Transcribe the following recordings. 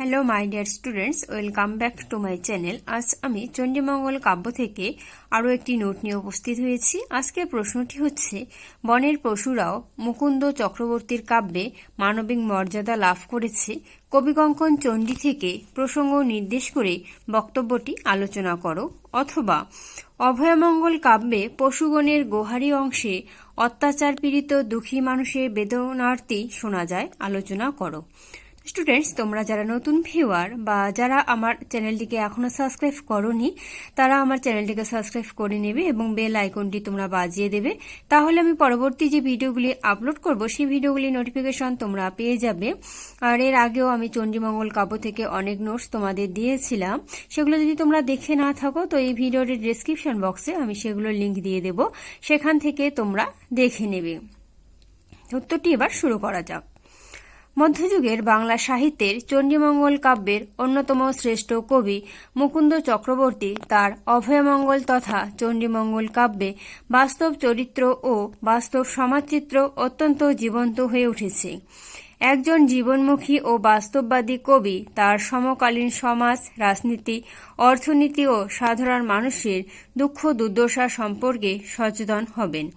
Hello my dear students welcome back to my channel আজ আমি চণ্ডীমঙ্গল কাব্য থেকে আরও একটি নোট নিয়ে উপস্থিত হয়েছি। আজকের প্রশ্নটি হচ্ছে, বনের পশুরাও মুকুন্দ চক্রবর্তীর কাব্যে মানবিক মর্যাদা লাভ করেছে। কবিকঙ্কন চণ্ডী থেকে প্রসঙ্গ নির্দেশ করে বক্তব্যটি আলোচনা করো। অথবা, অভয়মঙ্গল কাব্যে পশুগণের গোহারি অংশে অত্যাচার পীড়িত দুঃখী মানুষের বেদনার্থী শোনা যায়। আলোচনা করো। স্টুডেন্টস তোমরা যারা নতুন ভিউয়ার বা যারা আমার চ্যানেলটিকে এখনও সাবস্ক্রাইব করনি, তারা আমার চ্যানেলটিকে সাবস্ক্রাইব করে নেবে এবং বেল আইকনটি তোমরা বাজিয়ে দেবে। তাহলে আমি পরবর্তী যে ভিডিওগুলি আপলোড করব, সেই ভিডিওগুলি নোটিফিকেশন তোমরা পেয়ে যাবে। আর এর আগেও আমি চণ্ডীমঙ্গল কাব্য থেকে অনেক নোটস তোমাদের দিয়েছিলাম। সেগুলো যদি তোমরা দেখে না থাকো, তো এই ভিডিওর ডিসক্রিপশন বক্সে আমি সেগুলোর লিঙ্ক দিয়ে দেব। সেখান থেকে তোমরা দেখে নেবে। উত্তরটি এবার শুরু করা যাক। মধ্যযুগের বাংলা সাহিত্যের চণ্ডীমঙ্গল কাব্যের অন্যতম শ্রেষ্ঠ কবি মুকুন্দ চক্রবর্তী তার অভয়মঙ্গল তথা চণ্ডীমঙ্গল কাব্যে বাস্তব চরিত্র ও বাস্তব সমাজচিত্র অত্যন্ত জীবন্ত হয়ে উঠেছে। একজন জীবনমুখী ও বাস্তববাদী কবি, তার সমকালীন সমাজ, রাজনীতি, অর্থনীতি ও সাধারণ মানুষের দুঃখ দুর্দশা সম্পর্কে সচেতন হবেন।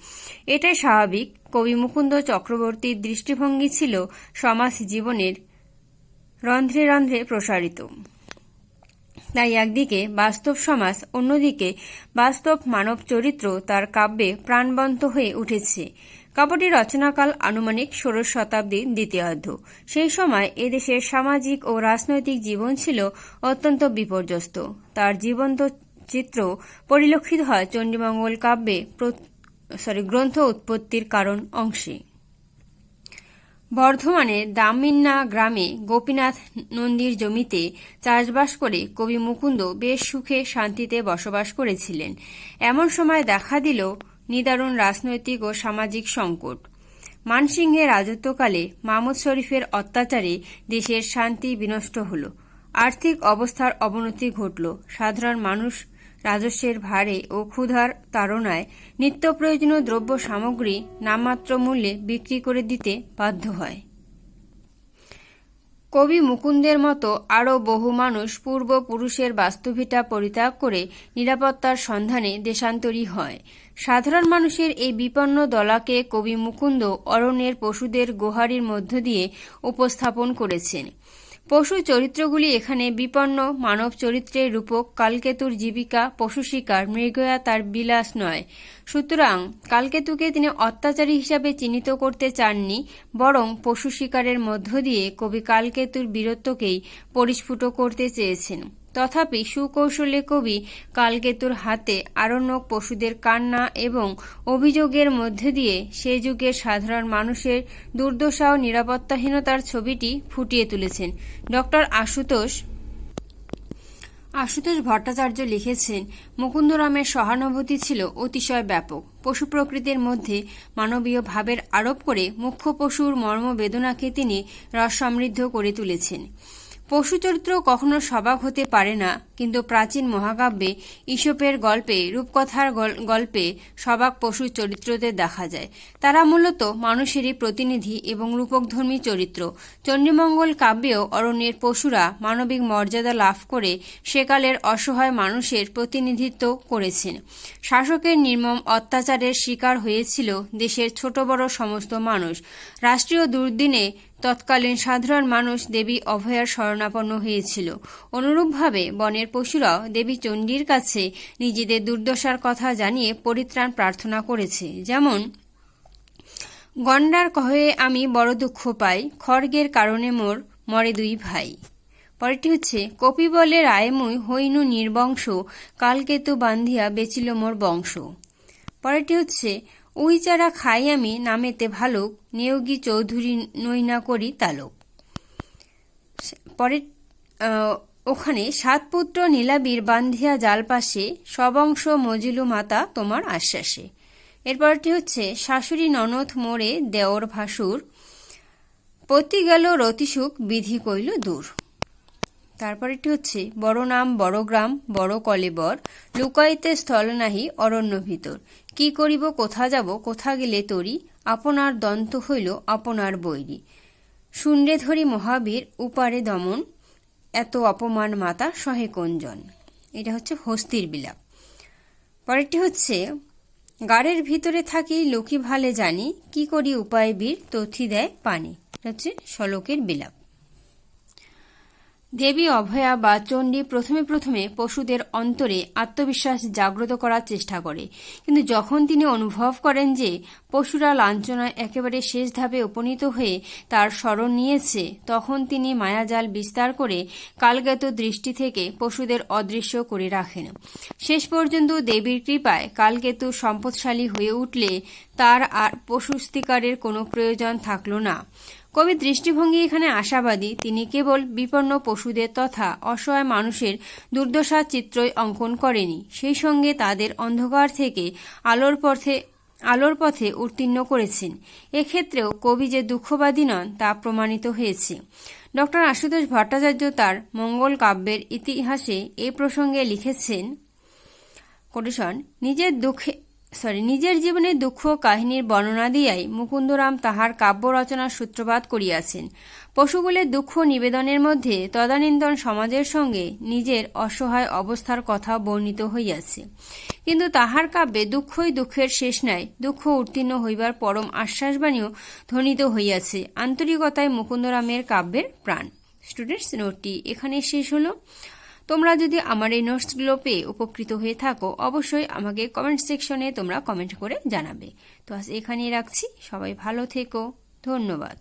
এটাই স্বাভাবিক। কবি মুকুন্দ চক্রবর্তীর দৃষ্টিভঙ্গি ছিল সমাজ জীবনের রন্ধ্রে রন্ধ্রে প্রসারিত। তাই একদিকে বাস্তব সমাজ, অন্যদিকে বাস্তব মানব চরিত্র তার কাব্যে প্রাণবন্ত হয়ে উঠেছে। কাব্যটি রচনাকাল আনুমানিক ষোড়শ শতাব্দীর দ্বিতীয়ার্ধ সেই সময় এদেশের সামাজিক ও রাজনৈতিক জীবন ছিল অত্যন্ত বিপর্যস্ত। তার জীবন্ত চিত্র পরিলক্ষিত হয় চণ্ডীমঙ্গল কাব্যে সরি গ্রন্থ উৎপত্তির কারণ অংশে। বর্ধমানে দামিন্না গ্রামে গোপীনাথ নন্দীর জমিতে চাষবাস করে কবি মুকুন্দ বেশ সুখে শান্তিতে বসবাস করেছিলেন। এমন সময় দেখা দিল নিদারুণ রাজনৈতিক ও সামাজিক সংকট। মানসিংহের রাজত্বকালে মাহমুদ শরীফের অত্যাচারে দেশের শান্তি বিনষ্ট হল। আর্থিক অবস্থার অবনতি ঘটল। সাধারণ মানুষ রাজস্বের ভারে ও ক্ষুধার তাড়নায় নিত্য প্রয়োজনীয় দ্রব্য সামগ্রী নামমাত্র মূল্যে বিক্রি করে দিতে বাধ্য হয়। কবি মুকুন্দের মতো আরও বহু মানুষ পূর্বপুরুষের বাস্তুভিটা পরিত্যাগ করে নিরাপত্তার সন্ধানে দেশান্তরী হয়। সাধারণ মানুষের এই বিপন্ন দলাকে কবি মুকুন্দ অরণ্যের পশুদের গোহারির মধ্য দিয়ে উপস্থাপন করেছেন। পশু চরিত্রগুলি এখানে বিপন্ন, মানব চরিত্রের রূপক, কালকেতুর জীবিকা, পশু শিকার, মৃগয়া তার বিলাস নয়। সুতরাং কালকেতুকে তিনি অত্যাচারী হিসাবে চিহ্নিত করতে চাননি, বরং পশু শিকারের মধ্য দিয়ে কবি কালকেতুর বীরত্বকেই পরিস্ফুট করতে চেয়েছেন। তথাপি সুকৌশলে কবি কালকেতুর হাতে আরণ্যক পশুদের কান্না এবং অভিযোগের মধ্যে দিয়ে সে যুগের সাধারণ মানুষের দুর্দশা ও নিরাপত্তাহীনতার ছবিটি ফুটিয়ে তুলেছেন। ডক্টর আশুতোষ আশুতোষ ভট্টাচার্য লিখেছেন, মুকুন্দরামের সহানুভূতি ছিল অতিশয় ব্যাপক। পশু প্রকৃতির মধ্যে মানবীয় ভাবের আরোপ করে মুখ্য পশুর মর্মবেদনাকে তিনি রস সমৃদ্ধ করে তুলেছেন। পশু চরিত্র কখনো সবাক হতে পারে না, কিন্তু প্রাচীন মহাকাব্যে ঈশপের গল্পে, রূপকথার গল্পে সবাক পশু চরিত্রতে দেখা যায়। তারা মূলত মানুষেরই প্রতিনিধি এবং রূপকধর্মী চরিত্র। চণ্ডীমঙ্গল কাব্যেও অরণ্যের পশুরা মানবিক মর্যাদা লাভ করে সেকালের অসহায় মানুষের প্রতিনিধিত্ব করেছেন। শাসকের নির্মম অত্যাচারের শিকার হয়েছিল দেশের ছোট বড় সমস্ত মানুষ। রাষ্ট্রীয় দুর্দিনে তৎকালীন সাধারণ মানুষ দেবী অভয়ার শরণাপন্ন হয়েছিল। অনুরূপভাবে বনের পশুরাও দেবী চণ্ডীর কাছে নিজেদের দুর্দশার কথা জানিয়ে পরিত্রাণ প্রার্থনা করেছে। যেমন, গন্ডার কহে আমি বড় দুঃখ পাই খড়গের কারণে মোর মরে দুই ভাই। পরেরটি হচ্ছে, কপি বলে রায়মুই হইনু নির্বংশ, কালকেতু বান্ধিয়া বেচিল মোর বংশ। পরেরটি হচ্ছে ওই চারা খাই আমি নামেতে ভালুক, নেওগি চৌধুরী নৈনা করি তালুক। পরে ওখানে সাত পুত্র নীলাবীর বান্ধিয়া জাল পাশে সবংশ মজিলু মাতা তোমার আশ্বাসে। এরপরটি হচ্ছে, শাশুড়ি ননদ মোড়ে দেওর ভাসুর, পতি গেল রতিসুখ, বিধি কইল দূর। তারপরেটি হচ্ছে, বড় নাম বড় গ্রাম, বড় কলেবর লুকাইতে স্থল নাহি, অরণ্য ভিতর। কি করিব, কোথা যাব, কোথা গেলে তরি, আপনার দন্ত হইল আপনার বৈরী। শূন্যে ধরি মহাবীর, উপারে দমন, এত অপমান মাতা সহে কোনজন এটা হচ্ছে হস্তির বিলাপ। পরেরটি হচ্ছে, গাড়ের ভিতরে থাকি লোকি ভালে জানি, কি করি উপায় বীর, তথি দেয় পানি। এটা হচ্ছে শলকের বিলাপ। দেবী অভয়া বা চণ্ডী প্রথমে প্রথমে পশুদের অন্তরে আত্মবিশ্বাস জাগ্রত করার চেষ্টা করে। কিন্তু যখন তিনি অনুভব করেন যে পশুরা লাঞ্ছনায় একেবারে শেষ ধাপে উপনীত হয়ে তার স্মরণ নিয়েছে, তখন তিনি মায়াজাল বিস্তার করে কালজ্ঞাত দৃষ্টি থেকে পশুদের অদৃশ্য করে রাখেন। শেষ পর্যন্ত দেবীর কৃপায় কালকেতু সম্পদশালী হয়ে উঠলে তার আর পশুস্তিকারের কোনো প্রয়োজন থাকল না। কবির দৃষ্টিভঙ্গি এখানে আশাবাদী, তিনি কেবল বিপন্ন পশুদের তথা অসহায় মানুষের দুর্দশার চিত্রই অঙ্কন করেনি। সেই সঙ্গে তাদের অন্ধকার থেকে আলোর পথে আলোর পথে উত্তীর্ণ করেছেন। এক্ষেত্রেও কবি যে দুঃখবাদী নন, তা প্রমাণিত হয়েছে। ডক্টর আশুতোষ ভট্টাচার্য তার মঙ্গল কাব্যের ইতিহাসে এ প্রসঙ্গে লিখেছেন নিজের দুঃখে সরি নিজের জীবনের দুঃখ কাহিনীর বর্ণনা দিয়াই মুকুন্দরাম তাহার কাব্য রচনার সূত্রপাত করিয়াছেন। পশুগুলের দুঃখ নিবেদনের মধ্যে তদানীন্তন সমাজের সঙ্গে নিজের অসহায় অবস্থার কথা বর্ণিত হইয়াছে। কিন্তু তাহার কাব্যে দুঃখই দুঃখের শেষ নাই, দুঃখ উত্তীর্ণ হইবার পরম আশ্বাসবাণীও ধ্বনিত হইয়াছে আন্তরিকতায় মুকুন্দরামের কাব্যের প্রাণ। স্টুডেন্টস নোটটি এখানে শেষ হলো। তোমরা যদি আমার এই নোটসগুলো পেয়ে উপকৃত হয়ে থাকো, অবশ্যই আমাকে কমেন্ট সেকশনে তোমরা কমেন্ট করে জানাবে। তো আজ এখানেই রাখছি। সবাই ভালো থেকো। ধন্যবাদ।